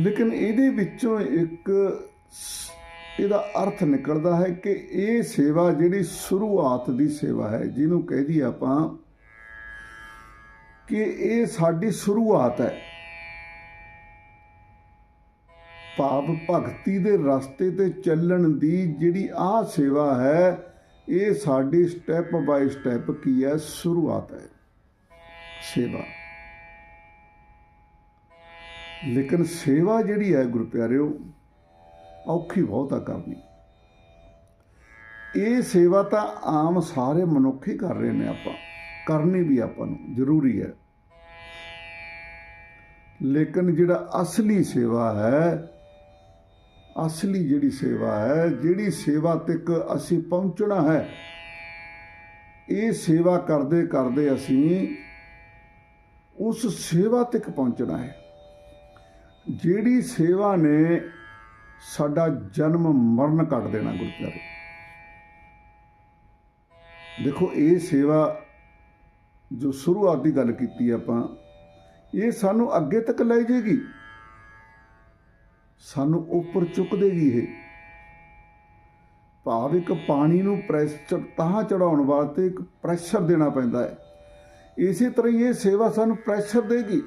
ਲੇਕਿਨ ਇਹਦੇ ਵਿੱਚੋਂ ਇੱਕ ਇਹਦਾ ਅਰਥ ਨਿਕਲਦਾ ਹੈ ਕਿ ਇਹ ਸੇਵਾ ਜਿਹੜੀ ਸ਼ੁਰੂਆਤ ਦੀ ਸੇਵਾ ਹੈ, ਜਿਹਨੂੰ ਕਹਿਦੀ ਆਪਾਂ ਕਿ ਇਹ ਸਾਡੀ ਸ਼ੁਰੂਆਤ ਹੈ। ਭਾਵ ਭਗਤੀ ਦੇ ਰਸਤੇ ਤੇ ਚੱਲਣ ਦੀ ਜਿਹੜੀ ਆਹ ਸੇਵਾ ਹੈ, ਇਹ ਸਾਡੀ ਸਟੈਪ ਬਾਈ ਸਟੈਪ ਕੀ ਹੈ? ਸ਼ੁਰੂਆਤ ਹੈ। ਸੇਵਾ। ਲੇਕਿਨ ਸੇਵਾ ਜਿਹੜੀ ਹੈ ਗੁਰੂ ਪਿਆਰਿਓ, ਔਖੀ ਬਹੁਤ ਆ ਕਰਨੀ। ਇਹ ਸੇਵਾ ਤਾਂ ਆਮ ਸਾਰੇ ਮਨੁੱਖ ਹੀ ਕਰ ਰਹੇ ਨੇ ਆਪਾਂ, ਕਰਨੀ ਵੀ ਆਪਾਂ ਨੂੰ ਜ਼ਰੂਰੀ ਹੈ। ਲੇਕਿਨ ਜਿਹੜਾ ਅਸਲੀ ਸੇਵਾ ਹੈ, ਅਸਲੀ ਜਿਹੜੀ ਸੇਵਾ ਹੈ, ਜਿਹੜੀ ਸੇਵਾ ਤੱਕ ਅਸੀਂ ਪਹੁੰਚਣਾ ਹੈ, ਇਹ ਸੇਵਾ ਕਰਦੇ ਕਰਦੇ ਅਸੀਂ ਉਸ ਸੇਵਾ ਤੱਕ ਪਹੁੰਚਣਾ ਹੈ। ਜਿਹੜੀ ਸੇਵਾ ਨੇ ਸਾਡਾ ਜਨਮ ਮਰਨ ਕੱਟ ਦੇਣਾ ਗੁਰੂ ਪਿਆਰੇ ਦੇਖੋ, ਇਹ ਸੇਵਾ ਜੋ ਸ਼ੁਰੂਆਤ ਦੀ ਗੱਲ ਕੀਤੀ ਆਪਾਂ, ਇਹ ਸਾਨੂੰ ਅੱਗੇ ਤੱਕ ਲੈ ਜਾਏਗੀ। ਸਾਨੂੰ ਉੱਪਰ ਚੁੱਕ ਦੇਗੀ ਇਹ। ਭਾਵ ਇੱਕ ਪਾਣੀ ਨੂੰ ਪ੍ਰੈਸ਼ਰ ਤਾਂ ਚੜਾਉਣ ਵਾਸਤੇ ਇੱਕ ਪ੍ਰੈਸ਼ਰ ਦੇਣਾ ਪੈਂਦਾ ਹੈ। ਇਸੇ ਤਰ੍ਹਾਂ ਹੀ ਇਹ ਸੇਵਾ ਸਾਨੂੰ ਪ੍ਰੈਸ਼ਰ ਦੇਗੀ।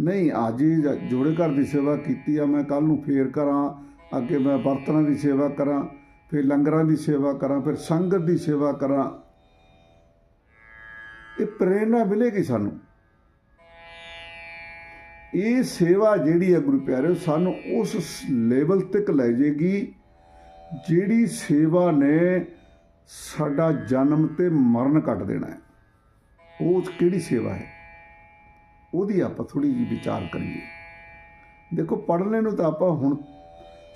ਨਹੀਂ, ਅੱਜ ਹੀ ਜੋੜੇ ਘਰ ਦੀ ਸੇਵਾ ਕੀਤੀ ਆ, ਮੈਂ ਕੱਲ ਨੂੰ ਫੇਰ ਕਰਾਂ, ਅੱਗੇ ਮੈਂ ਬਰਤਨਾਂ ਦੀ ਸੇਵਾ ਕਰਾਂ, ਫਿਰ ਲੰਗਰਾਂ ਦੀ ਸੇਵਾ ਕਰਾਂ, ਫਿਰ ਸੰਗਤ ਦੀ ਸੇਵਾ ਕਰਾਂ। ਇਹ ਪ੍ਰੇਰਣਾ ਮਿਲੇਗੀ ਸਾਨੂੰ। ਇਹ ਸੇਵਾ ਜਿਹੜੀ ਹੈ ਗੁਰੂ ਪਿਆਰਿਓ, ਸਾਨੂੰ ਉਸ ਲੈਵਲ ਤੱਕ ਲੈ ਜਾਏਗੀ, ਜਿਹੜੀ ਸੇਵਾ ਨੇ ਸਾਡਾ ਜਨਮ ਤੇ ਮਰਨ ਕੱਟ ਦੇਣਾ ਹੈ। ਉਹ ਕਿਹੜੀ ਸੇਵਾ ਹੈ? ਉਹਦੀ ਆਪਾਂ ਥੋੜੀ ਜਿਹੀ ਵਿਚਾਰ ਕਰੀਏ। ਦੇਖੋ, ਪੜ੍ਹਨੇ ਨੂੰ ਤਾਂ ਆਪਾਂ ਹੁਣ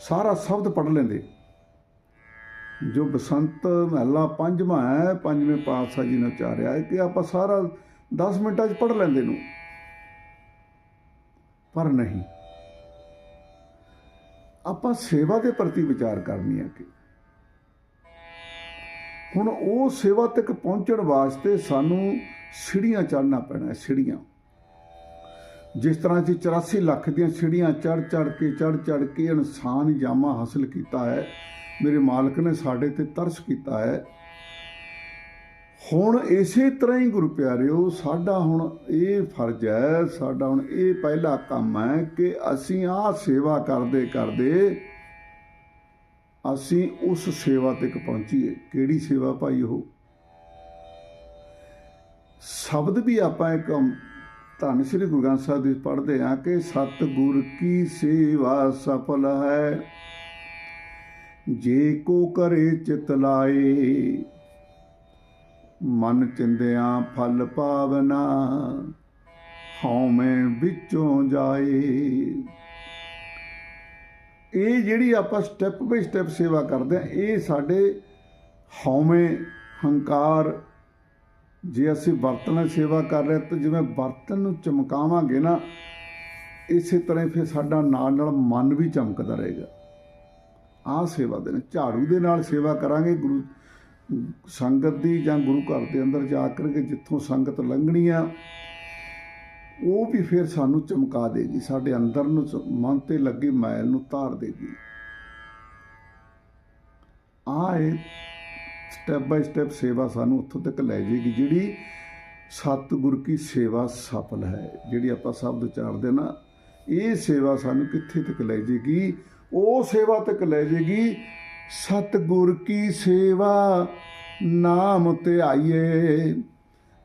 ਸਾਰਾ ਸ਼ਬਦ ਪੜ੍ਹ ਲੈਂਦੇ। ਜੋ ਬਸੰਤ ਮਹਲਾ ਪੰਜਵਾਂ ਹੈ, ਪੰਜਵੇਂ ਪਾਤਸ਼ਾਹ ਜੀ ਨੇ ਉਚਾਰਿਆ ਹੈ ਕਿ ਆਪਾਂ ਸਾਰਾ 10 ਮਿੰਟਾਂ 'ਚ ਪੜ੍ਹ ਲੈਂਦੇ ਨੂੰ। ਪਰ ਨਹੀਂ। ਆਪਾਂ ਸੇਵਾ ਦੇ ਪ੍ਰਤੀ ਵਿਚਾਰ ਕਰਨੀ ਹੈ ਕਿ ਹੁਣ ਉਹ ਸੇਵਾ ਤੱਕ ਪਹੁੰਚਣ ਵਾਸਤੇ ਸਾਨੂੰ ਸਿੜੀਆਂ ਚੜ੍ਹਨਾ ਪੈਣਾ ਹੈ, ਸਿੜੀਆਂ। ਜਿਸ ਤਰ੍ਹਾਂ ਅਸੀਂ 84 ਲੱਖ ਦੀਆਂ ਸਿੜੀਆਂ ਚੜ ਚੜ ਕੇ ਚੜ ਚੜ ਕੇ ਇਨਸਾਨ ਜਾਮਾ ਹਾਸਲ ਕੀਤਾ ਹੈ, ਮੇਰੇ ਮਾਲਕ ਨੇ ਸਾਡੇ ਤੇ ਤਰਸ ਕੀਤਾ ਹੈ। ਹੁਣ ਇਸੇ ਤਰ੍ਹਾਂ ਹੀ ਗੁਰੂ ਪਿਆਰਿਓ, ਸਾਡਾ ਹੁਣ ਇਹ ਫਰਜ਼ ਹੈ, ਸਾਡਾ ਹੁਣ ਇਹ ਪਹਿਲਾ ਕੰਮ ਹੈ ਕਿ ਅਸੀਂ ਆਹ ਸੇਵਾ ਕਰਦੇ ਕਰਦੇ ਅਸੀਂ ਉਸ ਸੇਵਾ ਤੱਕ ਪਹੁੰਚੀਏ। ਕਿਹੜੀ ਸੇਵਾ ਭਾਈ ਉਹ? ਸ਼ਬਦ ਵੀ ਆਪਾਂ ਇੱਕ ਧੰਨ ਸ੍ਰੀ ਗੁਰੂ ਗ੍ਰੰਥ ਸਾਹਿਬ ਦੇ ਪੜ੍ਹਦੇ ਹਾਂ ਕਿ ਸਤਿਗੁਰ ਕੀ ਸੇਵਾ ਸਫਲ ਹੈ। ਜੇ ਕੋ ਕਰੇ ਚਿਤ ਲਾਏ, ਮਨ ਚਿੰਦਿਆਂ ਫਲ ਪਾਵਨਾ, ਹਉਮੈ ਵਿੱਚੋਂ ਜਾਏ। ਇਹ ਜਿਹੜੀ ਆਪਾਂ ਸਟੈਪ ਬਾਈ ਸਟੈਪ ਸੇਵਾ ਕਰਦੇ ਆ ਇਹ ਸਾਡੇ ਹਉਮੈ ਹੰਕਾਰ ਜੇ ਅਸੀਂ ਬਰਤਨ ਦੀ ਸੇਵਾ ਕਰ ਰਹੇ ਤਾਂ ਜਿਵੇਂ ਬਰਤਨ ਨੂੰ ਚਮਕਾਵਾਂਗੇ ਨਾ, ਇਸੇ ਤਰ੍ਹਾਂ ਫਿਰ ਸਾਡਾ ਨਾਲ ਨਾਲ ਮਨ ਵੀ ਚਮਕਦਾ ਰਹੇਗਾ। ਆਹ ਸੇਵਾ ਦੇ ਨੇ ਝਾੜੂ ਦੇ ਨਾਲ ਸੇਵਾ ਕਰਾਂਗੇ, ਗੁਰੂ ਸੰਗਤ ਦੀ ਜਾਂ ਗੁਰੂ ਘਰ ਦੇ ਅੰਦਰ ਜਾ ਕਰਕੇ ਜਿੱਥੋਂ ਸੰਗਤ ਲੰਘਣੀ ਆ, ਉਹ ਵੀ ਫਿਰ ਸਾਨੂੰ ਚਮਕਾ ਦੇਗੀ, ਸਾਡੇ ਅੰਦਰ ਨੂੰ ਮਨ ਤੇ ਲੱਗੀ ਮੈਲ ਨੂੰ ਧਾਰ ਦੇਗੀ। ਆਹ ਇਹ ਸਟੈਪ ਬਾਈ ਸਟੈਪ ਸੇਵਾ ਸਾਨੂੰ ਉੱਥੋਂ ਤੱਕ ਲੈ ਜਾਏਗੀ, ਜਿਹੜੀ ਸਤਿਗੁਰ ਕੀ ਸੇਵਾ ਸਫਲ ਹੈ, ਜਿਹੜੀ ਆਪਾਂ ਸ਼ਬਦ ਉਚਾਰਦੇ ਨਾ, ਇਹ ਸੇਵਾ ਸਾਨੂੰ ਕਿੱਥੇ ਤੱਕ ਲੈ ਜਾਏਗੀ? ਉਹ ਸੇਵਾ ਤੱਕ ਲੈ ਜਾਏਗੀ, ਸਤਿਗੁਰ ਕੀ ਸੇਵਾ ਨਾਮ ਤੇ ਆਈਏ।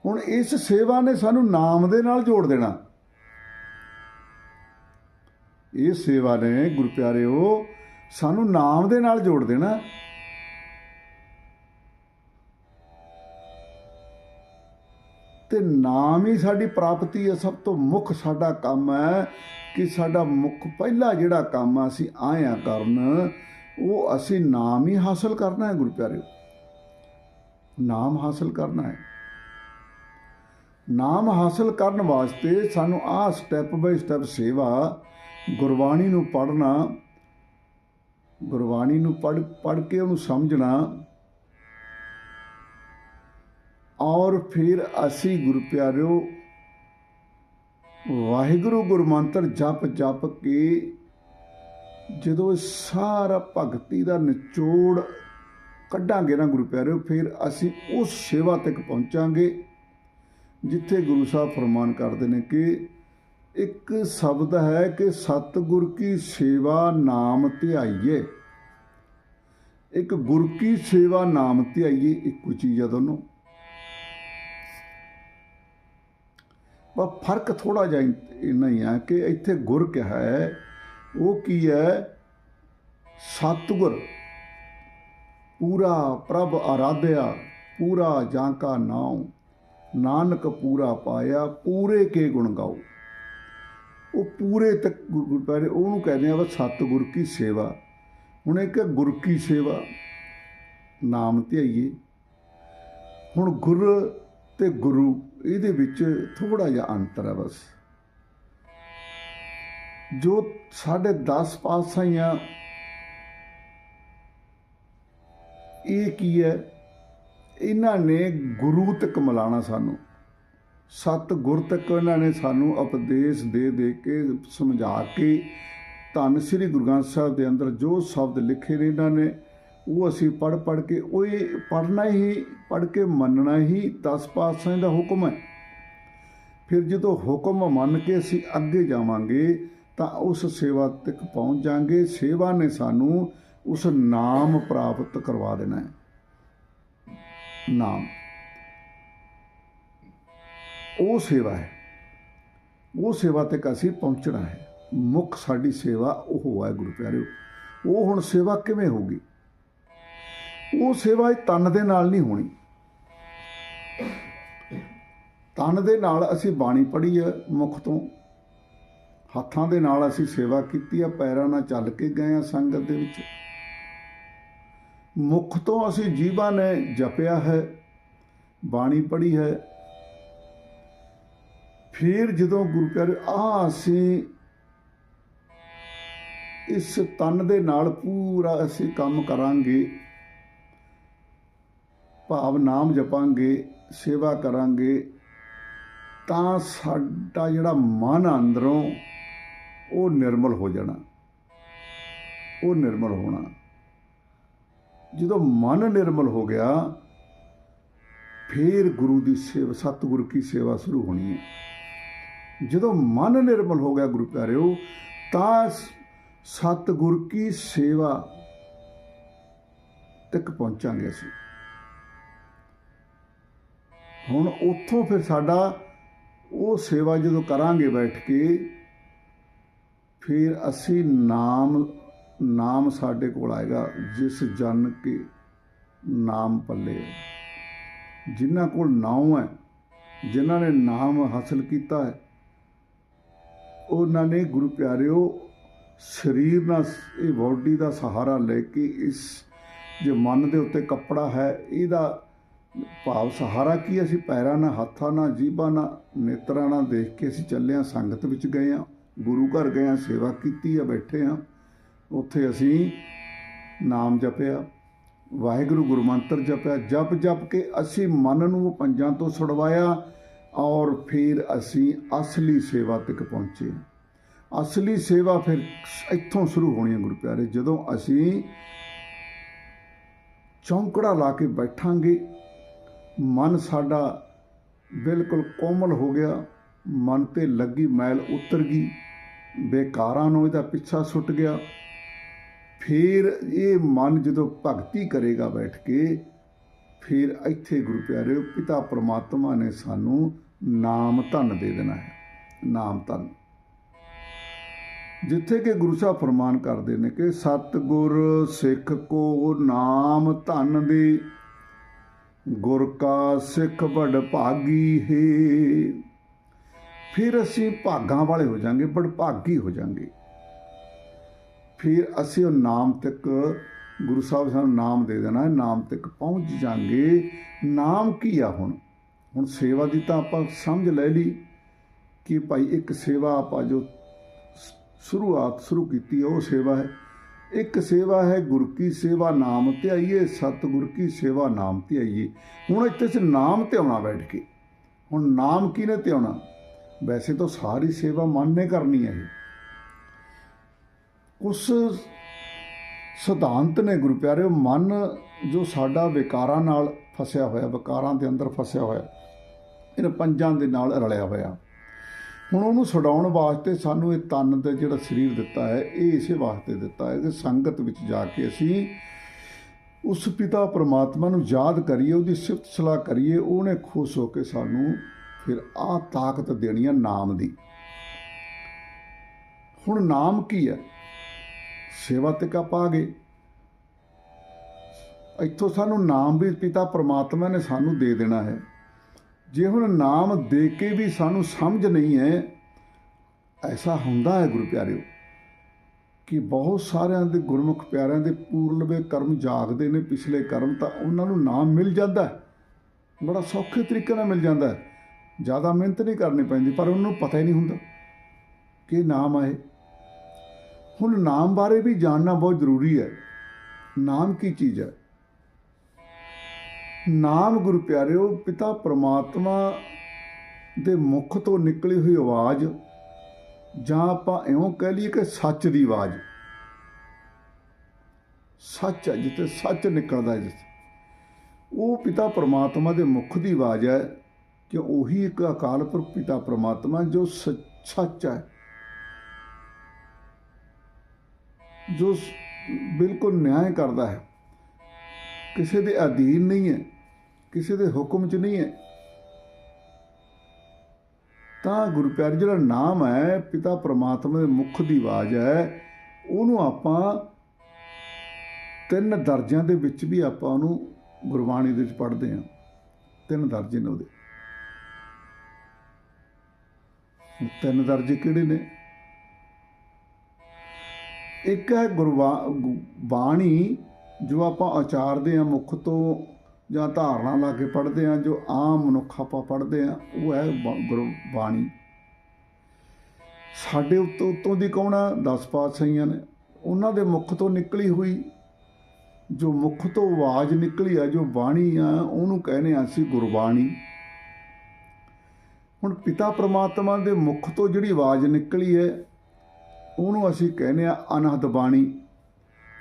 ਹੁਣ ਇਸ ਸੇਵਾ ਨੇ ਸਾਨੂੰ ਨਾਮ ਦੇ ਨਾਲ ਜੋੜ ਦੇਣਾ। ਇਹ ਸੇਵਾ ਨੇ ਗੁਰੂ ਪਿਆਰਿਓ ਸਾਨੂੰ ਨਾਮ ਦੇ ਨਾਲ ਜੋੜ ਦੇਣਾ। ਤੇ ਨਾਮ ਹੀ ਸਾਡੀ ਪ੍ਰਾਪਤੀ ਹੈ, ਸਭ ਤੋਂ ਮੁੱਖ ਸਾਡਾ ਕੰਮ ਹੈ ਕਿ ਸਾਡਾ ਮੁੱਖ ਪਹਿਲਾ ਜਿਹੜਾ ਕੰਮ ਆ, ਅਸੀਂ ਆਇਆ ਕਰਨ, ਉਹ ਅਸੀਂ ਨਾਮ ਹੀ ਹਾਸਲ ਕਰਨਾ ਹੈ ਗੁਰੂ ਪਿਆਰਿਓ। ਨਾਮ ਹਾਸਲ ਕਰਨਾ ਹੈ। ਨਾਮ ਹਾਸਲ ਕਰਨ ਵਾਸਤੇ ਸਾਨੂੰ ਆਹ ਸਟੈਪ ਬਾਈ ਸਟੈਪ ਸੇਵਾ ਗੁਰਬਾਣੀ ਨੂੰ ਪੜ੍ਹਨਾ, ਗੁਰਬਾਣੀ ਨੂੰ ਪੜ੍ਹ ਪੜ੍ਹ ਕੇ ਉਹਨੂੰ ਸਮਝਣਾ ਔਰ ਫਿਰ ਅਸੀਂ ਗੁਰੂ ਪਿਆਰਿਓ, ਵਾਹਿਗੁਰੂ ਗੁਰਮੰਤਰ ਜਪ ਜਪ ਕੇ ਜਦੋਂ ਇਹ ਸਾਰਾ ਭਗਤੀ ਦਾ ਨਿਚੋੜ ਕੱਢਾਂਗੇ ਨਾ ਗੁਰੂ ਪਿਆਰਿਓ, ਫਿਰ ਅਸੀਂ ਉਸ ਸੇਵਾ ਤੱਕ ਪਹੁੰਚਾਂਗੇ ਜਿੱਥੇ ਗੁਰੂ ਸਾਹਿਬ ਫਰਮਾਨ ਕਰਦੇ ਨੇ ਕਿ ਇੱਕ ਸ਼ਬਦ ਹੈ ਕਿ ਸਤਿਗੁਰ ਕੀ ਸੇਵਾ ਨਾਮ ਧਿਆਈਏ। ਇੱਕ ਗੁਰ ਕੀ ਸੇਵਾ ਨਾਮ ਧਿਆਈਏ, ਇੱਕੋ ਚੀਜ਼ ਆ ਦੋਨੋਂ। ਪਰ ਫ਼ਰਕ ਥੋੜਾ ਜਿਹਾ ਇੰਨਾ ਹੀ ਆ ਕਿ ਇੱਥੇ ਗੁਰ ਕਿਹਾ ਹੈ, ਉਹ ਕੀ ਹੈ? ਸਤਿਗੁਰ। ਪੂਰਾ ਪ੍ਰਭ ਆਰਾਧਿਆ, ਪੂਰਾ ਜਾਂ ਕਾ ਨਾਮ ਨਾਨਕ ਪੂਰਾ ਪਾਇਆ, ਪੂਰੇ ਕੇ ਗੁਣ ਗਾਓ। ਉਹ ਪੂਰੇ ਤੱਕ ਗੁਰੂ ਪਿਆਰੇ, ਉਹਨੂੰ ਕਹਿੰਦੇ ਆ ਵਾ ਸਤਿਗੁਰ ਕੀ ਸੇਵਾ। ਹੁਣ ਇੱਕ ਹੈ ਗੁਰ ਕੀ ਸੇਵਾ। ਨਾਮ ਧਿਆਈਏ। ਹੁਣ ਗੁਰ ਤੇ ਗੁਰੂ ਇਹਦੇ ਵਿੱਚ ਥੋੜਾ ਜਿਹਾ ਅੰਤਰ ਹੈ ਬਸ। ਜੋ ਸਾਡੇ 10 ਪਾਤਸ਼ਾਹੀਆਂ ਇਹ ਕੀ ਹੈ? ਇਹਨਾਂ ਨੇ ਗੁਰੂ ਤੱਕ ਮਿਲਾਣਾ ਸਾਨੂੰ। ਸਤ ਗੁਰ ਤੱਕ ਇਹਨਾਂ ਨੇ ਸਾਨੂੰ ਉਪਦੇਸ਼ ਦੇ ਦੇ ਕੇ, ਸਮਝਾ ਕੇ ਧੰਨ ਸ੍ਰੀ ਗੁਰੂ ਗ੍ਰੰਥ ਸਾਹਿਬ ਦੇ ਅੰਦਰ ਜੋ ਸ਼ਬਦ ਲਿਖੇ ਨੇ ਇਹਨਾਂ ਨੇ ਉਹ ਅਸੀਂ ਪੜ ਪੜ ਕੇ ਉਹ ਪੜਨਾ ਹੀ ਪੜ ਕੇ ਮੰਨਣਾ ਹੀ ਦਸ ਪਾਤਸ਼ਾਹ ਦਾ ਹੁਕਮ ਹੈ। ਫਿਰ ਜਦੋਂ ਹੁਕਮ ਮੰਨ ਕੇ ਅਸੀਂ ਅੱਗੇ ਜਾਵਾਂਗੇ, ਤਾਂ ਉਸ ਸੇਵਾ ਤੱਕ ਪਹੁੰਚ ਜਾਾਂਗੇ। ਸੇਵਾ ਨੇ ਸਾਨੂੰ ਉਸ ਨਾਮ ਪ੍ਰਾਪਤ ਕਰਵਾ ਦੇਣਾ ਹੈ। ਨਾਮ। ਉਹ ਸੇਵਾ ਹੈ। ਉਹ ਸੇਵਾ ਤੱਕ ਅਸੀਂ ਪਹੁੰਚਣਾ ਹੈ। ਮੁੱਖ ਸਾਡੀ ਸੇਵਾ ਉਹ ਹੈ ਗੁਰੂ ਪਿਆਰਿਓ। ਉਹ ਹੁਣ ਸੇਵਾ ਕਿਵੇਂ ਹੋਗੀ ਉਹ ਸੇਵਾ ਤਨ ਦੇ ਨਾਲ ਨਹੀਂ ਹੋਣੀ। ਤਨ ਦੇ ਨਾਲ ਅਸੀਂ ਬਾਣੀ ਪੜ੍ਹੀ ਹੈ ਮੁਖ ਤੋਂ। ਹੱਥਾਂ ਦੇ ਨਾਲ ਅਸੀਂ ਸੇਵਾ ਕੀਤੀ ਆ ਪੈਰਾਂ ਨਾਲ ਚੱਲ ਕੇ ਗਏ ਆ ਸੰਗਤ ਦੇ ਵਿੱਚ। ਮੁਖ ਤੋਂ ਅਸੀਂ ਜੀਵਾਂ ਨੇ ਜਪਿਆ ਹੈ, ਬਾਣੀ ਪੜ੍ਹੀ ਹੈ। ਫਿਰ ਜਦੋਂ ਗੁਰੂ ਪਿਆਰੇ ਆ ਅਸੀਂ ਇਸ ਤਨ ਦੇ ਨਾਲ ਪੂਰਾ ਅਸੀਂ ਕੰਮ ਕਰਾਂਗੇ। ਭਾਵ ਨਾਮ ਜਪਾਂਗੇ, ਸੇਵਾ ਕਰਾਂਗੇ, ਤਾਂ ਸਾਡਾ ਜਿਹੜਾ ਮਨ ਅੰਦਰੋਂ ਉਹ ਨਿਰਮਲ ਹੋ ਜਾਣਾ। ਉਹ ਨਿਰਮਲ ਹੋਣਾ। ਜਦੋਂ ਮਨ ਨਿਰਮਲ ਹੋ ਗਿਆ, ਫਿਰ ਗੁਰੂ ਦੀ ਸੇਵਾ, ਸਤਿਗੁਰ ਕੀ ਸੇਵਾ ਸ਼ੁਰੂ ਹੋਣੀ ਹੈ। ਜਦੋਂ ਮਨ ਨਿਰਮਲ ਹੋ ਗਿਆ ਗੁਰੂ ਪਿਆਰਿਓ, ਤਾਂ ਸਤਿਗੁਰ ਕੀ ਸੇਵਾ ਤੱਕ ਪਹੁੰਚਾਂਗੇ ਅਸੀਂ। ਹੁਣ ਉੱਥੋਂ ਫਿਰ ਸਾਡਾ ਉਹ ਸੇਵਾ ਜਦੋਂ ਕਰਾਂਗੇ ਬੈਠ ਕੇ, ਫਿਰ ਅਸੀਂ ਨਾਮ ਨਾਮ ਸਾਡੇ ਕੋਲ ਆਏਗਾ, ਜਿਸ ਜਨ ਕੇ ਨਾਮ ਪੱਲੇ। ਜਿਨ੍ਹਾਂ ਕੋਲ ਨਾਮ ਹੈ, ਜਿਨ੍ਹਾਂ ਨੇ ਨਾਮ ਹਾਸਲ ਕੀਤਾ ਹੈ, ਉਹਨਾਂ ਨੇ ਗੁਰੂ ਪਿਆਰਿਓ, ਸਰੀਰ ਨਾਲ ਇਹ ਬਾਡੀ ਦਾ ਸਹਾਰਾ ਲੈ ਕੇ ਇਸ, ਜੇ ਮਨ ਦੇ ਉੱਤੇ ਕੱਪੜਾ ਹੈ, ਇਹਦਾ ਭਾਵ ਸਹਾਰਾ ਕੀ ਅਸੀਂ ਪੈਰਾਂ ਨਾਲ, ਹੱਥਾਂ ਨਾਲ ਜੀਭਾਂ ਨਾਲ, ਨੇਤਰਾਂ ਨਾਲ ਦੇਖ ਕੇ ਅਸੀਂ ਚੱਲੇ ਹਾਂ, ਸੰਗਤ ਵਿੱਚ ਗਏ ਹਾਂ, ਗੁਰੂ ਘਰ ਗਏ ਹਾਂ, ਸੇਵਾ ਕੀਤੀ ਆ ਬੈਠੇ ਹਾਂ। ਉੱਥੇ ਅਸੀਂ ਨਾਮ ਜਪਿਆ, ਵਾਹਿਗੁਰੂ ਗੁਰਮੰਤਰ ਜਪਿਆ, ਜਪ ਜਪ ਕੇ ਅਸੀਂ ਮਨ ਨੂੰ ਪੰਜਾਂ ਤੋਂ ਛੁਡਵਾਇਆ ਔਰ ਫਿਰ ਅਸੀਂ ਅਸਲੀ ਸੇਵਾ ਤੱਕ ਪਹੁੰਚੇ ਅਸਲੀ ਸੇਵਾ ਫਿਰ ਇੱਥੋਂ ਸ਼ੁਰੂ ਹੋਣੀ ਹੈ ਗੁਰੂ ਪਿਆਰੇ, ਜਦੋਂ ਅਸੀਂ ਚੌਂਕੜਾ ਲਾ ਕੇ ਬੈਠਾਂਗੇ ਮਨ ਸਾਡਾ ਬਿਲਕੁਲ ਕੋਮਲ ਹੋ ਗਿਆ। ਮਨ ਤੇ ਲੱਗੀ ਮੈਲ ਉਤਰ ਗਈ। ਬੇਕਾਰਾਂ ਨੂੰ ਇਹਦਾ ਪਿੱਛਾ ਸੁੱਟ ਗਿਆ। ਫਿਰ ਇਹ ਮਨ ਜਦੋਂ ਭਗਤੀ ਕਰੇਗਾ ਬੈਠ ਕੇ, ਫਿਰ ਇੱਥੇ ਗੁਰੂ ਪਿਆਰਿਓ ਪਿਤਾ ਪ੍ਰਮਾਤਮਾ ਨੇ ਸਾਨੂੰ ਨਾਮ ਧਨ ਦੇ ਦੇਣਾ ਹੈ। ਨਾਮ ਧਨ। ਜਿੱਥੇ ਕਿ ਗੁਰੂ ਸਾਹਿਬ ਫਰਮਾਨ ਕਰਦੇ ਨੇ ਕਿ ਸਤਗੁਰ ਸਿੱਖ ਕੋ ਨਾਮ ਧਨ ਦੇ। ਗੁਰ ਕਾ ਸਿੱਖ ਬੜ ਭਾਗੀ ਹੈ। ਫਿਰ ਅਸੀਂ ਭਾਗਾਂ ਵਾਲੇ ਹੋ ਜਾਾਂਗੇ ਬੜ ਭਾਗੀ ਹੋ ਜਾਾਂਗੇ। ਫਿਰ ਅਸੀਂ ਉਹ ਨਾਮ ਤੱਕ, ਗੁਰੂ ਸਾਹਿਬ ਸਾਨੂੰ ਨਾਮ ਦੇ ਦੇਣਾ ਹੈ ਨਾਮ ਤੱਕ ਪਹੁੰਚ ਜਾਾਂਗੇ। ਨਾਮ ਕੀ ਆ ਹੁਣ? ਹੁਣ ਸੇਵਾ ਦੀ ਤਾਂ ਆਪਾਂ ਸਮਝ ਲੈ ਲਈ ਕਿ ਭਾਈ ਇੱਕ ਸੇਵਾ ਆਪਾਂ ਜੋ ਸ਼ੁਰੂਆਤ ਸ਼ੁਰੂ ਕੀਤੀ, ਉਹ ਸੇਵਾ ਹੈ। ਇੱਕ ਸੇਵਾ ਹੈ ਗੁਰ ਕੀ ਸੇਵਾ ਨਾਮ ਧਿਆਈਏ, ਸਤਿਗੁਰ ਕੀ ਸੇਵਾ ਨਾਮ ਧਿਆਈਏ। ਹੁਣ ਇੱਥੇ 'ਚ ਨਾਮ ਧਿਆਉਣਾ ਬੈਠ ਕੇ। ਹੁਣ ਨਾਮ ਕਿਹਨੇ ਧਿਆਉਣਾ? ਵੈਸੇ ਤਾਂ ਸਾਰੀ ਸੇਵਾ ਮਨ ਨੇ ਕਰਨੀ ਹੈ ਉਸ ਸਿਧਾਂਤ ਨੇ ਗੁਰੂ ਪਿਆਰਿਓ ਮਨ ਜੋ ਸਾਡਾ ਵਿਕਾਰਾਂ ਨਾਲ ਫਸਿਆ ਹੋਇਆ, ਵਿਕਾਰਾਂ ਦੇ ਅੰਦਰ ਫਸਿਆ ਹੋਇਆ, ਇਹਨਾਂ ਪੰਜਾਂ ਦੇ ਨਾਲ ਰਲਿਆ ਹੋਇਆ। ਹੁਣ ਉਹਨੂੰ ਛਡਾਉਣ ਵਾਸਤੇ ਸਾਨੂੰ ਇਹ ਤਨ ਦਾ ਜਿਹੜਾ ਸਰੀਰ ਦਿੱਤਾ ਹੈ, ਇਹ ਇਸੇ ਵਾਸਤੇ ਦਿੱਤਾ ਹੈ ਕਿ ਸੰਗਤ ਵਿੱਚ ਜਾ ਕੇ ਅਸੀਂ ਉਸ ਪਿਤਾ ਪਰਮਾਤਮਾ ਨੂੰ ਯਾਦ ਕਰੀਏ, ਉਹਦੀ ਸਿਫਤ ਸਲਾਹ ਕਰੀਏ, ਉਹਨੇ ਖੁਸ਼ ਹੋ ਕੇ ਸਾਨੂੰ ਫਿਰ ਆਹ ਤਾਕਤ ਦੇਣੀ ਹੈ ਨਾਮ ਦੀ। ਹੁਣ ਨਾਮ ਕੀ ਹੈ? ਸੇਵਾ ਤੇ ਕਾ ਗਏ। ਇੱਥੋਂ ਸਾਨੂੰ ਨਾਮ ਵੀ ਪਿਤਾ ਪਰਮਾਤਮਾ ਨੇ ਸਾਨੂੰ ਦੇ ਦੇਣਾ ਹੈ। ਜੇ ਹੁਣ ਨਾਮ ਦੇ ਕੇ ਵੀ ਸਾਨੂੰ ਸਮਝ ਨਹੀਂ ਹੈ, ਐਸਾ ਹੁੰਦਾ ਹੈ ਗੁਰੂ ਪਿਆਰਿਓ, ਕਿ ਬਹੁਤ ਸਾਰਿਆਂ ਦੇ ਗੁਰਮੁਖ ਪਿਆਰਿਆਂ ਦੇ ਪੂਰਨਵੇ ਕਰਮ ਜਾਗਦੇ ਨੇ, ਪਿਛਲੇ ਕਰਮ ਤਾਂ ਉਹਨਾਂ ਨੂੰ ਨਾਮ ਮਿਲ ਜਾਂਦਾ ਹੈ। ਬੜਾ ਸੌਖੇ ਤਰੀਕੇ ਨਾਲ ਮਿਲ ਜਾਂਦਾ ਹੈ। ਜ਼ਿਆਦਾ ਮਿਹਨਤ ਨਹੀਂ ਕਰਨੀ ਪੈਂਦੀ, ਪਰ ਉਹਨੂੰ ਪਤਾ ਹੀ ਨਹੀਂ ਹੁੰਦਾ ਕਿ ਨਾਮ ਆਏ ਹੁਣ ਨਾਮ ਬਾਰੇ ਵੀ ਜਾਣਨਾ ਬਹੁਤ ਜ਼ਰੂਰੀ ਹੈ। ਨਾਮ ਕੀ ਚੀਜ਼ ਹੈ? ਨਾਮ ਗੁਰੂ ਪਿਆਰਿਓ, ਪਿਤਾ ਪ੍ਰਮਾਤਮਾ ਦੇ ਮੁਖ ਤੋਂ ਨਿਕਲੀ ਹੋਈ ਆਵਾਜ਼, ਜਾਂ ਆਪਾਂ ਇਉਂ ਕਹਿ ਲਈਏ ਕਿ ਸੱਚ ਦੀ ਆਵਾਜ਼। ਸੱਚ ਹੈ ਜਿੱਥੇ ਸੱਚ ਨਿਕਲਦਾ ਹੈ ਜਿੱਥੇ। ਉਹ ਪਿਤਾ ਪ੍ਰਮਾਤਮਾ ਦੇ ਮੁਖ ਦੀ ਆਵਾਜ਼ ਹੈ ਕਿ ਉਹੀ ਇੱਕ ਅਕਾਲ ਪੁਰਖ ਪਿਤਾ ਪ੍ਰਮਾਤਮਾ ਜੋ ਸੱਚ ਹੈ। ਜੋ ਬਿਲਕੁਲ ਨਿਆਂ ਕਰਦਾ ਹੈ। ਕਿਸੇ ਦੇ ਅਧੀਨ ਨਹੀਂ ਹੈ, ਕਿਸੇ ਦੇ ਹੁਕਮ 'ਚ ਨਹੀਂ ਹੈ। ਤਾਂ ਗੁਰੂ ਪਿਆਰੇ, ਜਿਹੜਾ ਨਾਮ ਹੈ, ਪਿਤਾ ਪ੍ਰਮਾਤਮਾ ਦੇ ਮੁਖ ਦੀ ਆਵਾਜ਼ ਹੈ, ਉਹਨੂੰ ਆਪਾਂ ਤਿੰਨ ਦਰਜਿਆਂ ਦੇ ਵਿੱਚ ਵੀ ਆਪਾਂ ਉਹਨੂੰ ਗੁਰਬਾਣੀ ਦੇ ਵਿੱਚ ਪੜ੍ਹਦੇ ਹਾਂ। ਤਿੰਨ ਦਰਜੇ ਨੇ ਉਹਦੇ। ਤਿੰਨ ਦਰਜੇ ਕਿਹੜੇ ਨੇ? ਇੱਕ ਹੈ ਗੁਰਬਾਣੀ ਜੋ ਆਪਾਂ ਉਚਾਰਦੇ ਹਾਂ ਮੁੱਖ ਤੋਂ ਜਾਂ ਧਾਰਨਾ ਲਾ ਕੇ ਪੜ੍ਹਦੇ ਹਾਂ, ਜੋ ਆਮ ਮਨੁੱਖ ਆਪਾਂ ਪੜ੍ਹਦੇ ਹਾਂ, ਉਹ ਹੈ ਬ- ਗੁਰਬਾਣੀ ਸਾਡੇ ਉੱਤੋਂ ਉੱਤੋਂ ਦੀ ਕੌਣ ਆ? 10 ਪਾਤਸ਼ਾਹੀਆਂ ਨੇ। ਉਹਨਾਂ ਦੇ ਮੁਖ ਤੋਂ ਨਿਕਲੀ ਹੋਈ ਜੋ ਮੁਖ ਤੋਂ ਆਵਾਜ਼ ਨਿਕਲੀ ਆ, ਜੋ ਬਾਣੀ ਆ, ਉਹਨੂੰ ਕਹਿੰਦੇ ਆ ਅਸੀਂ ਗੁਰਬਾਣੀ। ਹੁਣ ਪਿਤਾ ਪ੍ਰਮਾਤਮਾ ਦੇ ਮੁਖ ਤੋਂ ਜਿਹੜੀ ਆਵਾਜ਼ ਨਿਕਲੀ ਹੈ, ਉਹਨੂੰ ਅਸੀਂ ਕਹਿੰਦੇ ਆ ਅਨਹਦ ਬਾਣੀ।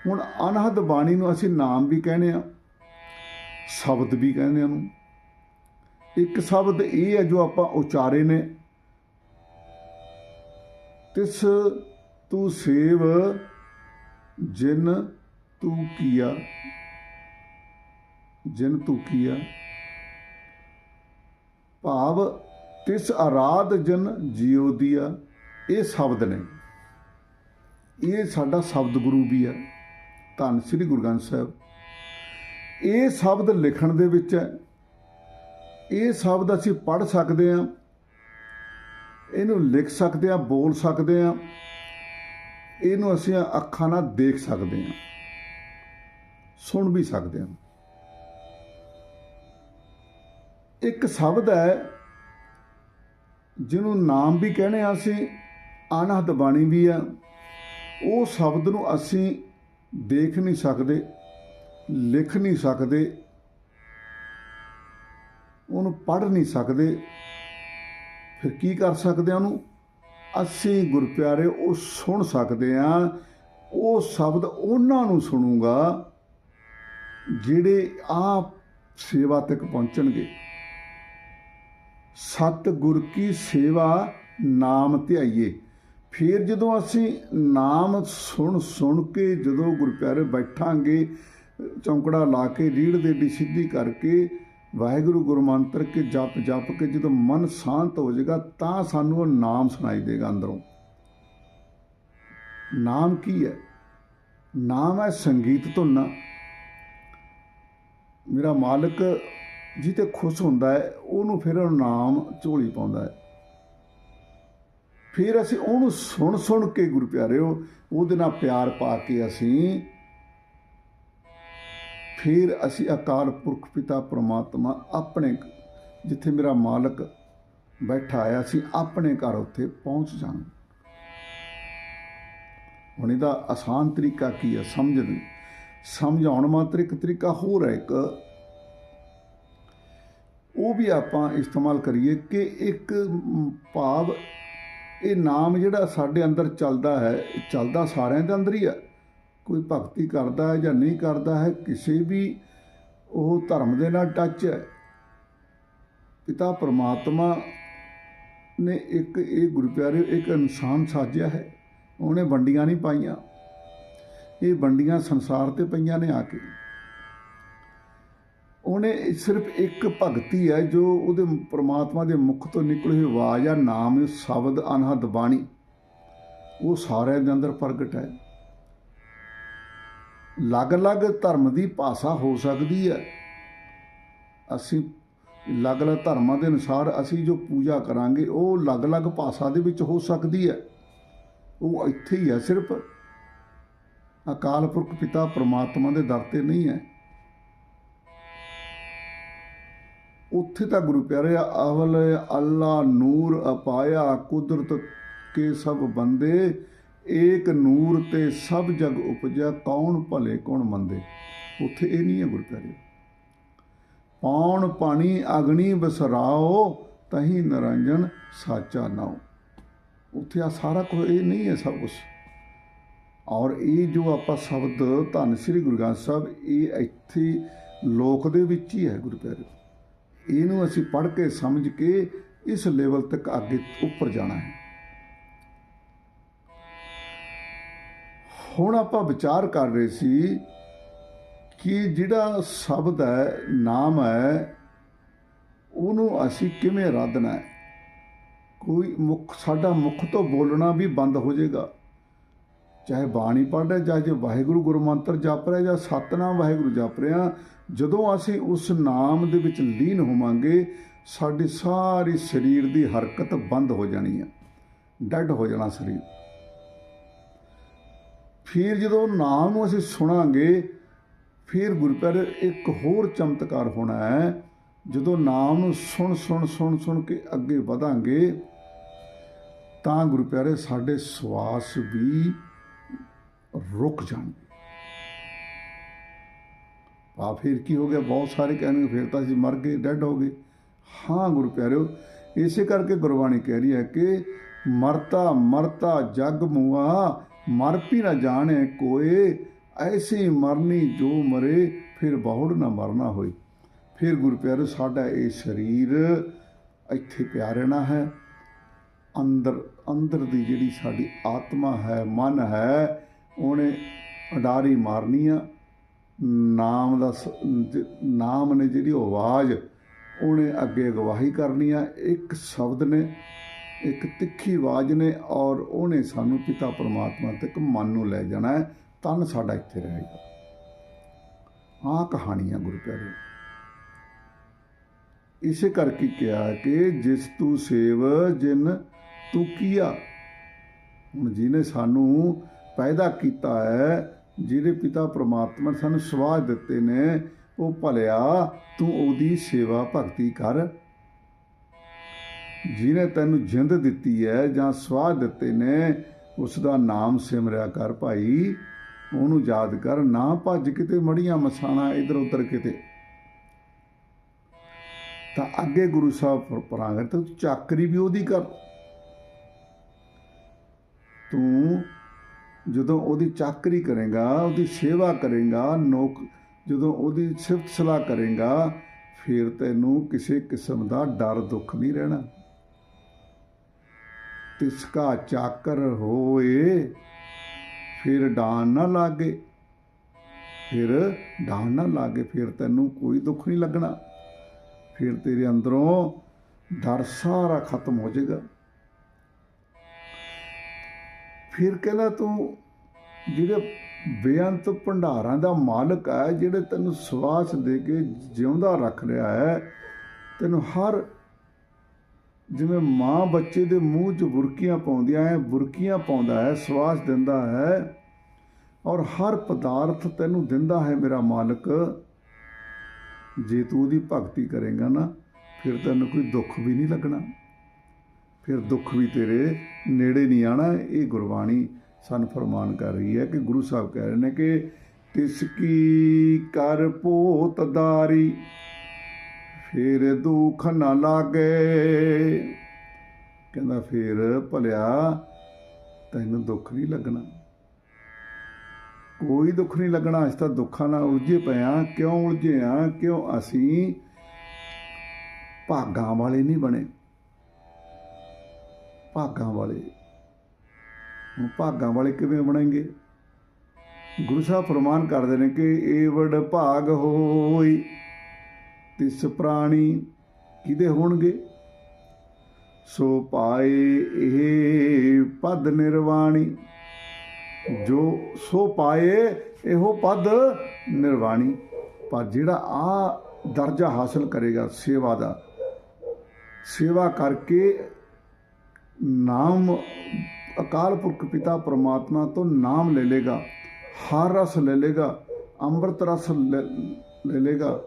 ਹੁਣ ਅਨਹਦ ਬਾਣੀ ਨੂੰ ਅਸੀਂ ਨਾਮ ਵੀ ਕਹਿੰਦੇ ਆ ਸ਼ਬਦ ਵੀ ਕਹਿੰਦੇ ਆ ਉਹਨੂੰ। ਇੱਕ ਸ਼ਬਦ ਇਹ ਹੈ ਜੋ ਆਪਾਂ ਉਚਾਰੇ ਨੇ। ਤਿਸ ਤੂੰ ਸੇਵ, ਜਿਨ ਤੂੰ ਕੀਆ। ਜਿਨ ਤੂੰ ਕੀਆ। ਭਾਵ ਤਿਸ ਆਰਾਧ ਜਨ ਜਿਉ ਦੀਆ। ਇਹ ਸ਼ਬਦ ਨੇ। ਇਹ ਸਾਡਾ ਸ਼ਬਦ ਗੁਰੂ ਵੀ ਹੈ। ਧੰਨ ਸ੍ਰੀ ਗੁਰੂ ਗ੍ਰੰਥ ਸਾਹਿਬ। ਇਹ ਸ਼ਬਦ ਲਿਖਣ ਦੇ ਵਿੱਚ ਹੈ ਇਹ ਸ਼ਬਦ ਅਸੀਂ ਪੜ੍ਹ ਸਕਦੇ ਹਾਂ, ਇਹਨੂੰ ਲਿਖ ਸਕਦੇ ਹਾਂ, ਬੋਲ ਸਕਦੇ ਹਾਂ, ਇਹਨੂੰ ਅਸੀਂ ਅੱਖਾਂ ਨਾਲ ਦੇਖ ਸਕਦੇ ਹਾਂ, ਸੁਣ ਵੀ ਸਕਦੇ ਹਾਂ। ਇੱਕ ਸ਼ਬਦ ਹੈ ਜਿਹਨੂੰ ਨਾਮ ਵੀ ਕਹਿੰਦੇ ਆ ਅਸੀਂ ਅਨਹਦ ਬਾਣੀ ਵੀ ਆ ਉਹ ਸ਼ਬਦ ਨੂੰ ਅਸੀਂ ਦੇਖ ਨਹੀਂ ਸਕਦੇ, ਲਿਖ ਨਹੀਂ ਸਕਦੇ, ਉਹਨੂੰ ਪੜ੍ਹ ਨਹੀਂ ਸਕਦੇ, ਫਿਰ ਕੀ ਕਰ ਸਕਦੇ ਆ ਉਹਨੂੰ? ਅਸੀਂ ਗੁਰਪਿਆਰੇ ਉਹ ਸੁਣ ਸਕਦੇ ਆ, ਉਹ ਸ਼ਬਦ ਉਹਨਾਂ ਨੂੰ ਸੁਣੂਗਾ ਜਿਹੜੇ ਆਪ ਸੇਵਾ ਤੱਕ ਪਹੁੰਚਣਗੇ। ਸਤ ਗੁਰ ਕੀ ਸੇਵਾ ਨਾਮ ਧਿਆਈਏ। ਫਿਰ ਜਦੋਂ ਅਸੀਂ ਨਾਮ ਸੁਣ ਸੁਣ ਕੇ ਜਦੋਂ ਗੁਰਪਿਆਰੇ ਬੈਠਾਂਗੇ, ਚੌਂਕੜਾ ਲਾ ਕੇ ਰੀੜ ਦੇ ਡੀ ਸਿੱਧੀ ਕਰਕੇ ਵਾਹਿਗੁਰੂ ਗੁਰਮੰਤਰ ਕੇ ਜਪ ਜਪ ਕੇ ਜਦੋਂ ਮਨ ਸ਼ਾਂਤ ਹੋ ਜਾਏਗਾ ਤਾਂ ਸਾਨੂੰ ਉਹ ਨਾਮ ਸੁਣਾਈ ਦੇਗਾ ਅੰਦਰੋਂ। ਨਾਮ ਕੀ ਹੈ? ਨਾਮ ਹੈ ਸੰਗੀਤ ਧੁਨ। ਮੇਰਾ ਮਾਲਕ ਜਿੱਤੇ ਖੁਸ਼ ਹੁੰਦਾ ਹੈ, ਉਹਨੂੰ ਫਿਰ ਉਹ ਨਾਮ ਝੋਲੀ ਪਾਉਂਦਾ ਹੈ। ਫਿਰ ਅਸੀਂ ਉਹਨੂੰ ਸੁਣ ਸੁਣ ਕੇ ਗੁਰੂ ਪਿਆਰਿਓ, ਉਹਦੇ ਨਾਲ ਪਿਆਰ ਪਾ ਕੇ ਅਸੀਂ ਫਿਰ ਅਸੀਂ ਅਕਾਲ ਪੁਰਖ ਪਿਤਾ ਪ੍ਰਮਾਤਮਾ ਆਪਣੇ ਜਿੱਥੇ ਮੇਰਾ ਮਾਲਕ ਬੈਠਾ ਆਇਆ ਸੀ, ਆਪਣੇ ਘਰ ਉੱਥੇ ਪਹੁੰਚ ਜਾਣ। ਹੁਣ ਇਹਦਾ ਆਸਾਨ ਤਰੀਕਾ ਕੀ ਹੈ ਸਮਝਣ? ਸਮਝਾਉਣ ਮਾਤਰ ਇੱਕ ਤਰੀਕਾ ਹੋਰ ਹੈ ਇੱਕ। ਉਹ ਵੀ ਆਪਾਂ ਇਸਤੇਮਾਲ ਕਰੀਏ ਕਿ ਇੱਕ ਭਾਵ ਇਹ ਨਾਮ ਜਿਹੜਾ ਸਾਡੇ ਅੰਦਰ ਚੱਲਦਾ ਹੈ, ਇਹ ਚੱਲਦਾ ਸਾਰਿਆਂ ਦੇ ਅੰਦਰ ਹੀ ਹੈ ਕੋਈ ਭਗਤੀ ਕਰਦਾ ਹੈ ਜਾਂ ਨਹੀਂ ਕਰਦਾ ਹੈ, ਕਿਸੇ ਵੀ ਉਹ ਧਰਮ ਦੇ ਨਾਲ ਟੱਚ ਹੈ। ਪਿਤਾ ਪਰਮਾਤਮਾ ਨੇ ਇੱਕ ਇਹ ਗੁਰੂ ਪਿਆਰੇ ਇੱਕ ਇਨਸਾਨ ਸਾਜਿਆ ਹੈ, ਉਹਨੇ ਵੰਡੀਆਂ ਨਹੀਂ ਪਾਈਆਂ। ਇਹ ਵੰਡੀਆਂ ਸੰਸਾਰ ਤੇ ਪਈਆਂ ਨੇ ਆ ਕੇ। ਉਹਨੇ ਸਿਰਫ ਇੱਕ ਭਗਤੀ ਹੈ ਜੋ ਉਹਦੇ ਪ੍ਰਮਾਤਮਾ ਦੇ ਮੁਖ ਤੋਂ ਨਿਕਲੀ ਹੋਈ ਆਵਾਜ਼ ਆ, ਨਾਮ ਸ਼ਬਦ ਅਨਹਦ ਬਾਣੀ। ਉਹ ਸਾਰਿਆਂ ਦੇ ਅੰਦਰ ਪ੍ਰਗਟ ਹੈ। ਅਲੱਗ-ਅਲੱਗ ਧਰਮ ਦੀ ਭਾਸ਼ਾ ਹੋ ਸਕਦੀ ਹੈ। ਅਸੀਂ ਅਲੱਗ-ਅਲੱਗ ਧਰਮਾਂ ਦੇ ਅਨੁਸਾਰ ਅਸੀਂ ਜੋ ਪੂਜਾ ਕਰਾਂਗੇ, ਉਹ ਅਲੱਗ-ਅਲੱਗ ਭਾਸ਼ਾ ਦੇ ਵਿੱਚ ਹੋ ਸਕਦੀ ਹੈ। ਉਹ ਇੱਥੇ ਹੀ ਹੈ, ਸਿਰਫ ਅਕਾਲ ਪੁਰਖ ਪਿਤਾ ਪ੍ਰਮਾਤਮਾ ਦੇ ਦਰ ਤੇ ਨਹੀਂ ਹੈ। ਉੱਥੇ ਤਾਂ ਗੁਰੂ ਪਿਆਰੇ, ਅਵਲ ਅੱਲਾ ਨੂਰ ਅਪਾਇਆ, ਕੁਦਰਤ ਕੇ ਸਭ ਬੰਦੇ, ਏਕ ਨੂਰ ਤੇ ਸਭ ਜਗ ਉਪਜਿਆ, ਕੌਣ ਭਲੇ, ਕੌਣ ਮੰਦੇ। ਉੱਥੇ ਇਹ ਨਹੀਂ ਹੈ ਗੁਰੂ ਪਿਆਰੇ। ਪੌਣ ਪਾਣੀ ਅਗਣੀ ਬਸਰਾਓ, ਤਹੀਂ ਨਿਰੰਜਨ ਸਾਚਾ ਨਾਉ। ਉੱਥੇ ਆ ਸਾਰਾ ਕੁਝ, ਇਹ ਨਹੀਂ ਹੈ ਸਭ ਕੁਝ ਔਰ ਇਹ ਜੋ ਆਪਾਂ ਸ਼ਬਦ ਧੰਨ ਸ੍ਰੀ ਗੁਰੂ ਗ੍ਰੰਥ ਸਾਹਿਬ, ਇਹ ਇੱਥੇ ਲੋਕ ਦੇ ਵਿੱਚ ਹੀ ਹੈ ਗੁਰੂ ਪਿਆਰੇ। ਇਹਨੂੰ ਅਸੀਂ ਪੜ੍ਹ ਕੇ ਸਮਝ ਕੇ ਇਸ ਲੈਵਲ ਤੱਕ ਅੱਗੇ ਉੱਪਰ ਜਾਣਾ ਹੈ। ਹੁਣ ਆਪਾਂ ਵਿਚਾਰ ਕਰ ਰਹੇ ਸੀ ਕਿ ਜਿਹੜਾ ਸ਼ਬਦ ਹੈ, ਨਾਮ ਹੈ, ਉਹਨੂੰ ਅਸੀਂ ਕਿਵੇਂ ਰੱਦਣਾ ਹੈ? ਕੋਈ ਮੁਖ, ਸਾਡਾ ਮੁਖ ਤੋਂ ਬੋਲਣਾ ਵੀ ਬੰਦ ਹੋ ਜਾਏਗਾ। ਚਾਹੇ ਬਾਣੀ ਪੜ੍ਹ ਰਿਹਾ ਚਾਹੇ ਵਾਹਿਗੁਰੂ ਗੁਰਮੰਤਰ ਜਪ ਰਿਹਾ ਜਾਂ ਸਤਨਾਮ ਵਾਹਿਗੁਰੂ ਜਪ ਰਿਹਾ, ਜਦੋਂ ਅਸੀਂ ਉਸ ਨਾਮ ਦੇ ਵਿੱਚ ਲੀਨ ਹੋਵਾਂਗੇ, ਸਾਡੀ ਸਾਰੀ ਸਰੀਰ ਦੀ ਹਰਕਤ ਬੰਦ ਹੋ ਜਾਣੀ ਹੈ, ਡੈਡ ਹੋ ਜਾਣਾ ਸਰੀਰ। ਫਿਰ ਜਦੋਂ ਨਾਮ ਨੂੰ ਅਸੀਂ ਸੁਣਾਂਗੇ, ਫਿਰ ਗੁਰਪਿਆਰੇ ਇੱਕ ਹੋਰ ਚਮਤਕਾਰ ਹੋਣਾ ਹੈ, ਜਦੋਂ ਨਾਮ ਨੂੰ ਸੁਣ ਸੁਣ ਸੁਣ ਸੁਣ ਕੇ ਅੱਗੇ ਵਧਾਂਗੇ, ਤਾਂ ਗੁਰਪਿਆਰੇ ਸਾਡੇ ਸਵਾਸ ਵੀ ਰੁਕ ਜਾਣਗੇ ਆ ਫਿਰ ਕੀ ਹੋ ਗਿਆ? ਬਹੁਤ ਸਾਰੇ ਕਹਿਣਗੇ, ਫਿਰ ਤਾਂ ਅਸੀਂ ਮਰ ਗਏ, ਡੈਡ ਹੋ ਗਏ। ਹਾਂ ਗੁਰੂ ਪਿਆਰਿਓ, ਇਸੇ ਕਰਕੇ ਗੁਰਬਾਣੀ ਕਹਿ ਰਹੀ ਹੈ ਕਿ ਮਰਤਾ ਮਰਤਾ, ਜਗ ਮੁਆ, ਮਰ ਵੀ ਨਾ ਜਾਣੇ ਕੋਏ, ਐਸੀ ਮਰਨੀ ਜੋ ਮਰੇ, ਫਿਰ ਬਹੁੜ ਨਾ ਮਰਨਾ ਹੋਈ ਫਿਰ ਗੁਰੂ ਪਿਆਰਿਓ, ਸਾਡਾ ਇਹ ਸਰੀਰ ਇੱਥੇ ਪਿਆ ਰਹਿਣਾ ਹੈ। ਅੰਦਰ ਅੰਦਰ ਦੀ ਜਿਹੜੀ ਸਾਡੀ ਆਤਮਾ ਹੈ, ਮਨ ਹੈ ਉਹਨੇ ਅਡਾਰੀ ਮਾਰਨੀ ਆ। ਨਾਮ ਦਾ ਨਾਮ ਨੇ ਜਿਹੜੀ ਉਹ ਆਵਾਜ਼ ਉਹਨੇ ਅੱਗੇ ਗਵਾਹੀ ਕਰਨੀ ਆ। ਇੱਕ ਸ਼ਬਦ ਨੇ, ਇੱਕ ਤਿੱਖੀ ਆਵਾਜ਼ ਨੇ ਔਰ ਉਹਨੇ ਸਾਨੂੰ ਪਿਤਾ ਪਰਮਾਤਮਾ ਤੱਕ ਮਨ ਨੂੰ ਲੈ ਜਾਣਾ ਹੈ। ਤਨ ਸਾਡਾ ਇੱਥੇ ਰਹੇਗਾ ਆਹ ਕਹਾਣੀ ਆ ਗੁਰੂ ਪਿਆਰੇ ਇਸੇ ਕਰਕੇ ਕਿਹਾ ਕਿ ਜਿਸ ਤੂੰ ਸੇਵ, ਜਿਨ ਤੂੰ ਕੀਆ। ਹੁਣ ਜਿਹਨੇ ਸਾਨੂੰ ਪੈਦਾ ਕੀਤਾ ਹੈ, ਜਿਹਦੇ ਪਿਤਾ ਪ੍ਰਮਾਤਮਾ ਨੇ ਸਾਨੂੰ ਸਵਾਸ ਦਿੱਤੇ ਨੇ, ਉਹ ਭਲਿਆ, ਤੂੰ ਉਹਦੀ ਸੇਵਾ ਭਗਤੀ ਕਰ। ਜਿਹਨੇ ਤੈਨੂੰ ਜਿੰਦ ਦਿੱਤੀ ਹੈ ਜਾਂ ਸਵਾਸ ਦਿੱਤੇ ਨੇ ਉਸ ਦਾ ਨਾਮ ਸਿਮਰਿਆ ਕਰ ਭਾਈ। ਉਹਨੂੰ ਯਾਦ ਕਰ, ਨਾ ਭੱਜ ਕਿਤੇ ਮੜੀਆਂ ਮਸਾਣਾ ਇਧਰ ਉਧਰ ਕਿਤੇ। ਤਾਂ ਅੱਗੇ ਗੁਰੂ ਸਾਹਿਬ ਪਰਾਂਗਰ ਤੂੰ ਚਾਕਰੀ ਵੀ ਉਹਦੀ ਕਰ। ਤੂੰ ਜਦੋਂ ਉਹਦੀ ਚਾਕਰੀ ਕਰੇਗਾ, ਉਹਦੀ ਸੇਵਾ ਕਰੇਗਾ, ਨੌਕ, ਜਦੋਂ ਉਹਦੀ ਸਿਫਤ ਸਲਾਹ ਕਰੇਗਾ, ਫਿਰ ਤੈਨੂੰ ਕਿਸੇ ਕਿਸਮ ਦਾ ਡਰ, ਦੁੱਖ ਨਹੀਂ ਰਹਿਣਾ। ਤਿਸ ਕਾ ਚਾਕਰ ਹੋਏ, ਫਿਰ ਡਾਨ ਨਾ ਲਾਗੇ। ਫਿਰ ਡਾਨ ਨਾ ਲਾਗੇ, ਫਿਰ ਤੈਨੂੰ ਕੋਈ ਦੁੱਖ ਨਹੀਂ ਲੱਗਣਾ। ਫਿਰ ਤੇਰੇ ਅੰਦਰੋਂ ਡਰ ਸਾਰਾ ਖਤਮ ਹੋ ਜਾਏਗਾ। ਫਿਰ ਕਹਿੰਦਾ ਤੂੰ ਜਿਹੜੇ ਬੇਅੰਤ ਭੰਡਾਰਾਂ ਦਾ ਮਾਲਕ ਹੈ, ਜਿਹੜੇ ਤੈਨੂੰ ਸਵਾਸ ਦੇ ਕੇ ਜਿਉਂਦਾ ਰੱਖ ਰਿਹਾ ਹੈ, ਤੈਨੂੰ ਹਰ ਜਿਵੇਂ ਮਾਂ ਬੱਚੇ ਦੇ ਮੂੰਹ 'ਚ ਬੁਰਕੀਆਂ ਪਾਉਂਦੀਆਂ ਹੈ, ਬੁਰਕੀਆਂ ਪਾਉਂਦਾ ਹੈ, ਸਵਾਸ ਦਿੰਦਾ ਹੈ ਔਰ ਹਰ ਪਦਾਰਥ ਤੈਨੂੰ ਦਿੰਦਾ ਹੈ ਮੇਰਾ ਮਾਲਕ। ਜੇ ਤੂੰ ਉਹਦੀ ਭਗਤੀ ਕਰੇਗਾ ਨਾ, ਫਿਰ ਤੈਨੂੰ ਕੋਈ ਦੁੱਖ ਵੀ ਨਹੀਂ ਲੱਗਣਾ। ਫਿਰ ਦੁੱਖ ਵੀ ਤੇਰੇ ਨੇੜੇ ਨਹੀਂ ਆਣਾ। ਇਹ ਗੁਰਬਾਣੀ ਸਾਨੂੰ ਫਰਮਾਨ ਕਰ ਰਹੀ ਹੈ ਕਿ ਗੁਰੂ ਸਾਹਿਬ ਕਹਿ ਰਹੇ ਨੇ ਕਿ ਤਿਸ ਕੀ ਕਰ ਪੋਤਦਾਰੀ ਫਿਰ ਦੁੱਖ ਨਾ ਲਾਗੇ। ਕਹਿੰਦਾ ਫਿਰ ਭਲਿਆ ਤੈਨੂੰ ਦੁੱਖ ਨਹੀਂ ਲੱਗਣਾ। ਕੋਈ ਦੁੱਖ ਨਹੀਂ ਲੱਗਣਾ, ਅਸੀਂ ਤਾਂ ਦੁੱਖਾਂ ਨਾਲ ਉਲਝੇ ਪਏ ਆ ਕਿਉਂ ਉਲਝੇ ਆ ਕਿਉਂ ਅਸੀਂ ਭਾਗਾਂ ਵਾਲੇ ਨਹੀਂ ਬਣੇ? ਭਾਗਾਂ ਵਾਲੇ। ਹੁਣ ਭਾਗਾਂ ਵਾਲੇ ਕਿਵੇਂ ਬਣਾਂਗੇ ਗੁਰੂ ਸਾਹਿਬ ਫਰਮਾਨ ਕਰਦੇ ਨੇ ਕਿ ਏਵੜ ਭਾਗ ਹੋਈ, ਤਿਸ ਪ੍ਰਾਣੀ ਕਿਹਦੇ ਹੋਣਗੇ? ਸੋ ਪਾਏ ਇਹ ਪਦ ਨਿਰਵਾਣੀ। ਜੋ ਸੋ ਪਾਏ, ਇਹੋ ਪਦ ਨਿਰਵਾਣੀ। ਪਰ ਜਿਹੜਾ ਆ ਦਰਜਾ ਹਾਸਲ ਕਰੇਗਾ ਸੇਵਾ ਦਾ, ਸੇਵਾ ਕਰਕੇ ਨਾਮ ਅਕਾਲ ਪੁਰਖ ਪਿਤਾ ਪਰਮਾਤਮਾ ਤੋਂ ਨਾਮ ਲੈ ਲੇਗਾ, ਹਰ ਰਸ ਲੈ ਲੇਗਾ, ਅੰਮ੍ਰਿਤ ਰਸ ਲੈ ਲੈ ਲੇਗਾ।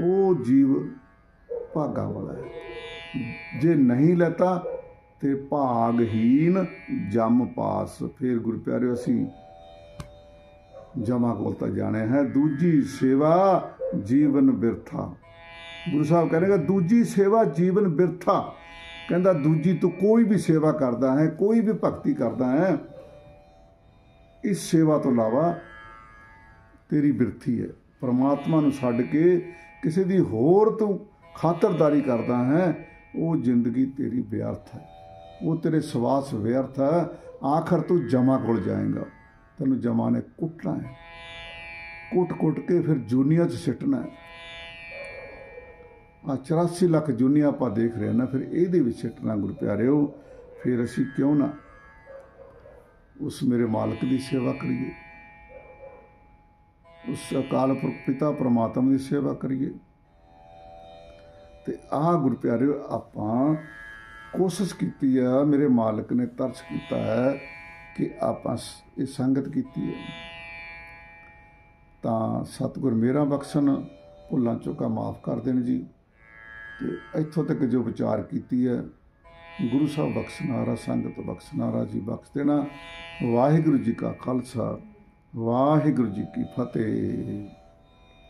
ਉਹ ਜੀਵ ਭਾਗਾ ਵਾਲਾ ਹੈ। ਜੇ ਨਹੀਂ ਲੈਤਾ ਤੇ ਭਾਗਹੀਨ ਜਮ ਪਾਸ। ਫਿਰ ਗੁਰ ਪਿਆਰਿਓ, ਅਸੀਂ ਜਮਾ ਕੋਲ ਤਾਂ ਜਾਣਿਆ ਹੈ। ਦੂਜੀ ਸੇਵਾ ਜੀਵਨ ਬਿਰਥਾ। ਗੁਰੂ ਸਾਹਿਬ ਕਹਿੰਦੇ ਦੂਜੀ ਸੇਵਾ ਜੀਵਨ ਬਿਰਥਾ। ਕਹਿੰਦਾ ਦੂਜੀ ਤੂੰ ਕੋਈ ਵੀ ਸੇਵਾ ਕਰਦਾ ਹੈ, ਕੋਈ ਵੀ ਭਗਤੀ ਕਰਦਾ ਹੈ, ਇਸ ਸੇਵਾ ਤੋਂ ਇਲਾਵਾ ਤੇਰੀ ਬਿਰਥੀ ਹੈ। ਪਰਮਾਤਮਾ ਨੂੰ ਛੱਡ ਕੇ ਕਿਸੇ ਦੀ ਹੋਰ ਤੂੰ ਖਾਤਰਦਾਰੀ ਕਰਦਾ ਹੈ, ਉਹ ਜ਼ਿੰਦਗੀ ਤੇਰੀ ਵਿਅਰਥ ਹੈ। ਉਹ ਤੇਰੇ ਸਵਾਸ ਵਿਅਰਥ ਹੈ। ਆਖਰ ਤੂੰ ਜਮਾ ਕੋਲ ਜਾਏਗਾ। ਤੈਨੂੰ ਜਮਾ ਨੇ ਕੁੱਟਣਾ ਹੈ। ਕੁੱਟ-ਕੁੱਟ ਕੇ ਫਿਰ ਜੂਨੀਆ 'ਚ ਸਿੱਟਣਾ ਹੈ। ਆ 84 ਲੱਖ ਜੂਨੀਆ ਆਪਾਂ ਦੇਖ ਰਹੇ ਹਾਂ ਨਾ, ਫਿਰ ਇਹਦੇ ਵਿੱਚ ਸਿੱਟਣਾ ਗੁਰ ਪਿਆਰਿਓ ਫਿਰ ਅਸੀਂ ਕਿਉਂ ਨਾ ਉਸ ਮੇਰੇ ਮਾਲਕ ਦੀ ਸੇਵਾ ਕਰੀਏ। ਉਸ ਅਕਾਲ ਪੁਰਖ ਪਿਤਾ ਪ੍ਰਮਾਤਮਾ ਦੀ ਸੇਵਾ ਕਰੀਏ। ਤੇ ਆਹ ਗੁਰ ਪਿਆਰਿਓ ਆਪਾਂ ਕੋਸ਼ਿਸ਼ ਕੀਤੀ ਆ, ਮੇਰੇ ਮਾਲਕ ਨੇ ਤਰਸ ਕੀਤਾ ਹੈ ਕਿ ਆਪਾਂ ਇਹ ਸੰਗਤ ਕੀਤੀ ਹੈ। ਤਾਂ ਸਤਿਗੁਰ ਮੇਰਾ ਬਖਸ਼ਣ, ਭੁੱਲਾਂ ਚੁੱਕਾ ਮਾਫ ਕਰ ਦੇਣ ਜੀ। ਤੇ ਇੱਥੋਂ ਤੱਕ ਜੋ ਵਿਚਾਰ ਕੀਤੀ ਹੈ, ਗੁਰੂ ਸਾਹਿਬ ਬਖਸ਼ਨਾਰਾ, ਸੰਗਤ ਬਖਸ਼ਨਾਰਾ ਜੀ ਬਖਸ਼ ਦੇਣਾ। ਵਾਹਿਗੁਰੂ ਜੀ ਕਾ ਖਾਲਸਾ, ਵਾਹਿਗੁਰੂ ਜੀ ਕੀ ਫਤਿਹ।